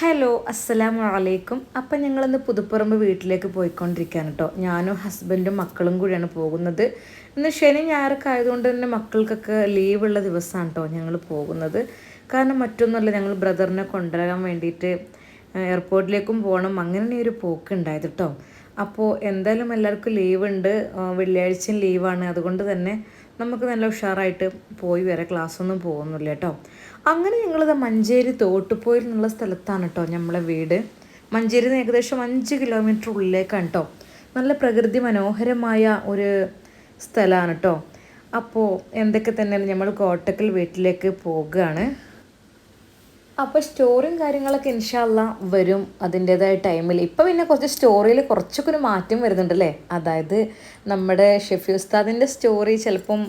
Hello അസ്സലാമു അലൈക്കും. അപ്പം ഞങ്ങളിന്ന് പുതുപ്പുറമ്പ് വീട്ടിലേക്ക് പോയിക്കൊണ്ടിരിക്കുകയാണ് കേട്ടോ ഞാനും ഹസ്ബൻഡും മക്കളും കൂടിയാണ് പോകുന്നത്. ഇന്ന് ശനി ഞായറൊക്കെ ആയതുകൊണ്ട് തന്നെ മക്കൾക്കൊക്കെ ലീവുള്ള ദിവസമാണ് കേട്ടോ ഞങ്ങൾ പോകുന്നത്. കാരണം മറ്റൊന്നുമല്ല ഞങ്ങൾ ബ്രദറിനെ കൊണ്ടുവരാൻ വേണ്ടിയിട്ട് എയർപോർട്ടിലേക്കും പോകണം. അങ്ങനെ ഒരു പോക്ക് ഉണ്ടായത് കേട്ടോ അപ്പോൾ എന്തായാലും എല്ലാവർക്കും ലീവ് ഉണ്ട് വെള്ളിയാഴ്ചയും ലീവാണ്. അതുകൊണ്ട് തന്നെ നമുക്ക് നല്ല ഉഷാറായിട്ട് പോയി വരെ ക്ലാസ്സൊന്നും പോകുന്നില്ല കേട്ടോ. അങ്ങനെ ഞങ്ങളിത് മഞ്ചേരി തോട്ടുപോയിൽ എന്നുള്ള സ്ഥലത്താണ് കേട്ടോ നമ്മളെ വീട്. മഞ്ചേരി ഏകദേശം അഞ്ച് കിലോമീറ്റർ ഉള്ളിലേക്കാണ് കേട്ടോ. നല്ല പ്രകൃതി മനോഹരമായ ഒരു സ്ഥലമാണ് കേട്ടോ. അപ്പോൾ എന്തൊക്കെ തന്നെയാണ് നമ്മൾ കോട്ടക്കൽ വീട്ടിലേക്ക് പോകുകയാണ് അപ്പോൾ സ്റ്റോറിയും കാര്യങ്ങളൊക്കെ ഇൻഷാല്ല വരും അതിന്റേതായ ടൈമിൽ ഇപ്പോൾ പിന്നെ കുറച്ച് സ്റ്റോറിയിൽ കുറച്ചൊക്കെ ഒരു മാറ്റം വരുന്നുണ്ടല്ലേ? അതായത് നമ്മുടെ ഷെഫി ഉസ്താദിന്റെ സ്റ്റോറി ചിലപ്പം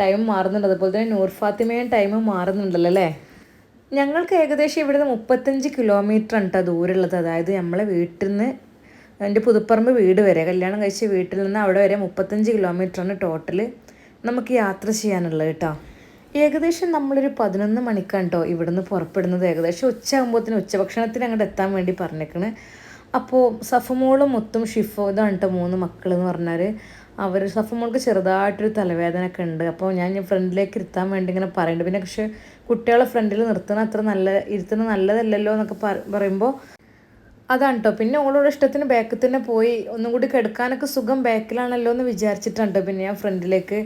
ടൈം മാറുന്നുണ്ട്. അതുപോലെ തന്നെ നൂർ ഫാത്തിമയും ടൈം മാറുന്നുണ്ടല്ലോ അല്ലേ? ഞങ്ങൾക്ക് ഏകദേശം ഇവിടുന്ന് മുപ്പത്തഞ്ച് കിലോമീറ്റർ കേട്ടോ ദൂരമുള്ളത് അതായത് നമ്മളെ വീട്ടിൽ നിന്ന് എന്റെ പുതുപ്പറമ്പ് വീട് വരെ കല്യാണം കഴിച്ച വീട്ടിൽ നിന്ന് അവിടെ വരെ മുപ്പത്തഞ്ച് കിലോമീറ്ററാണ് ടോട്ടൽ നമുക്ക് യാത്ര ചെയ്യാനുള്ളത് കേട്ടോ ഏകദേശം നമ്മളൊരു പതിനൊന്ന് മണിക്കാണ് കേട്ടോ ഇവിടുന്ന് പുറപ്പെടുന്നത്. ഏകദേശം ഉച്ചയാകുമ്പോഴത്തേന് ഉച്ചഭക്ഷണത്തിന് അങ്ങോട്ട് എത്താൻ വേണ്ടി പറഞ്ഞേക്കണ്. അപ്പോൾ സഫമോളും മൊത്തം ഷിഫോ ഇതാണ് കേട്ടോ മൂന്ന് മക്കൾ എന്ന് പറഞ്ഞാൽ അവർ സഫമോൾക്ക് ചെറുതായിട്ടൊരു തലവേദന ഒക്കെ ഉണ്ട്. അപ്പോൾ ഞാൻ ഫ്രണ്ടിലേക്ക് ഇരുത്താൻ വേണ്ടി ഇങ്ങനെ പറയുന്നുണ്ട് പിന്നെ പക്ഷേ കുട്ടികളെ ഫ്രണ്ടിൽ നിർത്തുന്ന അത്ര നല്ല ഇരുത്തുന്നത് നല്ലതല്ലല്ലോ എന്നൊക്കെ പറയുമ്പോൾ അതാണ് കേട്ടോ പിന്നെ ഓളോട് ഇഷ്ടത്തിന് ബാക്കിൽ തന്നെ പോയി. ഒന്നും കൂടി കിടക്കാനൊക്കെ സുഖം ബാക്കിലാണല്ലോ എന്ന് വിചാരിച്ചിട്ടാണ് കേട്ടോ പിന്നെ ഞാൻ ഫ്രണ്ടിലേക്ക്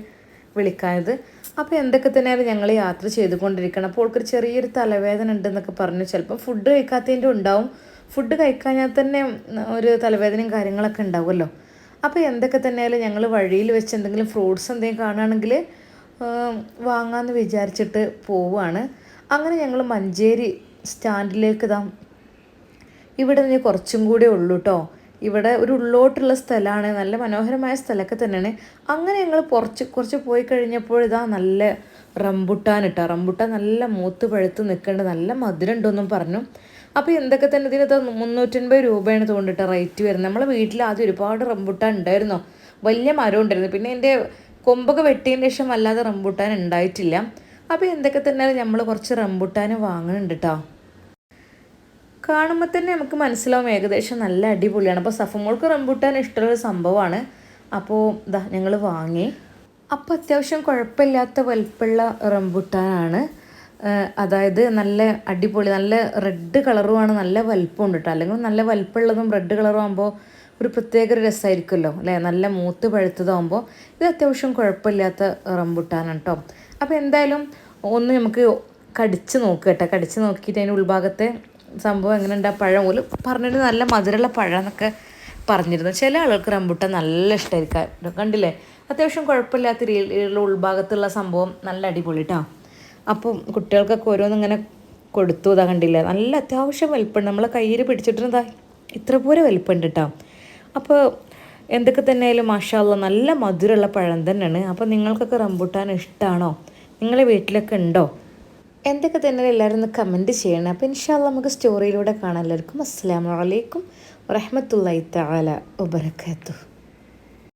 വിളിക്കാനത് അപ്പോൾ എന്തൊക്കെ തന്നെയാണ് ഞങ്ങൾ യാത്ര ചെയ്തുകൊണ്ടിരിക്കണം. അപ്പോൾ അവൾക്കൊരു ചെറിയൊരു തലവേദന ഉണ്ടെന്നൊക്കെ പറഞ്ഞു. ചിലപ്പോൾ ഫുഡ് കഴിക്കാത്തതിന്റെ ഉണ്ടാവും. ഫുഡ് കഴിക്കാഞ്ഞാൽ തന്നെ ഒരു തലവേദനയും കാര്യങ്ങളൊക്കെ ഉണ്ടാവുമല്ലോ. അപ്പോൾ എന്തൊക്കെ തന്നെയാലും ഞങ്ങൾ വഴിയിൽ വെച്ച് എന്തെങ്കിലും ഫ്രൂട്ട്സ് എന്തെങ്കിലും കാണുകയാണെങ്കിൽ വാങ്ങാമെന്ന് വിചാരിച്ചിട്ട് പോവുകയാണ്. അങ്ങനെ ഞങ്ങൾ മഞ്ചേരി സ്റ്റാൻഡിലേക്ക് ഇതാ ഇവിടെ നിന്ന് കുറച്ചും കൂടെ ഉള്ളൂ കേട്ടോ ഇവിടെ ഒരു ഉള്ളോട്ടുള്ള സ്ഥലമാണ് നല്ല മനോഹരമായ സ്ഥലമൊക്കെ തന്നെയാണ്. അങ്ങനെ ഞങ്ങൾ കുറച്ച് കുറച്ച് പോയി കഴിഞ്ഞപ്പോൾ ഇതാ നല്ല റംബുട്ടാൻ ഇട്ടാ. റംബുട്ടാൻ നല്ല മൂത്ത് പഴുത്ത് നിൽക്കേണ്ട നല്ല മധുരം ഉണ്ടെന്നും പറഞ്ഞു. അപ്പോൾ എന്തൊക്കെ തന്നെ ഇതിനകത്ത് മുന്നൂറ്റൻപത് രൂപയാണ് തോന്നിട്ട് റേറ്റ് വരുന്നത്. നമ്മളെ വീട്ടിൽ ആദ്യം ഒരുപാട് റംബുട്ടാൻ ഉണ്ടായിരുന്നു. വലിയ മരം ഉണ്ടായിരുന്നു. പിന്നെ എന്റെ കൊമ്പൊക്കെ വെട്ടിയതിന് ശേഷം വല്ലാതെ റംബുട്ടാൻ ഉണ്ടായിട്ടില്ല. അപ്പോൾ എന്തൊക്കെ തന്നെ നമ്മൾ കുറച്ച് റംബുട്ടാൻ വാങ്ങുന്നുണ്ട് കേട്ടോ കാണുമ്പോൾ തന്നെ നമുക്ക് മനസ്സിലാവും ഏകദേശം നല്ല അടിപൊളിയാണ്. അപ്പോൾ സഫമോൾക്ക് റംബൂട്ടാൻ ഇഷ്ടമുള്ള സംഭവമാണ്. അപ്പോൾ ഇതാ ഞങ്ങൾ വാങ്ങി. അപ്പോൾ അത്യാവശ്യം കുഴപ്പമില്ലാത്ത വലുപ്പമുള്ള റംബൂട്ടാനാണ്. അതായത് നല്ല അടിപൊളി നല്ല റെഡ് കളറുമാണ് നല്ല വലുപ്പം കേട്ടോ അല്ലെങ്കിൽ നല്ല വലുപ്പമുള്ളതും റെഡ് കളറും ആകുമ്പോൾ ഒരു പ്രത്യേക രസമായിരിക്കുമല്ലോ അല്ലേ? നല്ല മൂത്ത് പഴുത്തതാകുമ്പോൾ ഇത് അത്യാവശ്യം കുഴപ്പമില്ലാത്ത റംബുട്ടാനാണ് കേട്ടോ അപ്പോൾ എന്തായാലും ഒന്ന് നമുക്ക് കടിച്ച് നോക്കുക കേട്ടോ. കടിച്ച് നോക്കിയിട്ട് അതിന്റെ ഉൾഭാഗത്തെ സംഭവം എങ്ങനെയുണ്ട്? ആ പഴം പോലും പറഞ്ഞിട്ട് നല്ല മധുരമുള്ള പഴം എന്നൊക്കെ പറഞ്ഞിരുന്നു. ചില ആളുകൾക്ക് റംബുട്ടാൻ നല്ല ഇഷ്ടമായിരിക്കും കണ്ടില്ലേ? അത്യാവശ്യം കുഴപ്പമില്ലാത്ത രീതിയിലുള്ള ഉൾഭാഗത്തുള്ള സംഭവം നല്ല അടിപൊളി കേട്ടോ അപ്പം കുട്ടികൾക്കൊക്കെ ഓരോന്നിങ്ങനെ കൊടുത്തു. ഇതാ കണ്ടില്ലേ? നല്ല അത്യാവശ്യം വലിപ്പമുണ്ട്. നമ്മളെ കയ്യിൽ പിടിച്ചിട്ടിരുന്നതാ ഇത്ര പോലെ വലിപ്പമുണ്ട് കേട്ടോ അപ്പോൾ എന്തൊക്കെ തന്നെയായാലും മാഷാള്ള നല്ല മധുരമുള്ള പഴം തന്നെയാണ്. അപ്പോൾ നിങ്ങൾക്കൊക്കെ റംബുട്ടാൻ ഇഷ്ടമാണോ നിങ്ങളെ വീട്ടിലൊക്കെ ഉണ്ടോ? എന്തൊക്കെ തന്നെ എല്ലാവരും ഒന്ന് കമന്റ് ചെയ്യണം. അപ്പോൾ ഇൻഷാല്ല നമുക്ക് സ്റ്റോറിയിലൂടെ കാണാം. എല്ലാവർക്കും അസ്സാം വലൈക്കും വറഹമത്തല്ലാ തആല വബറകാതുഹു.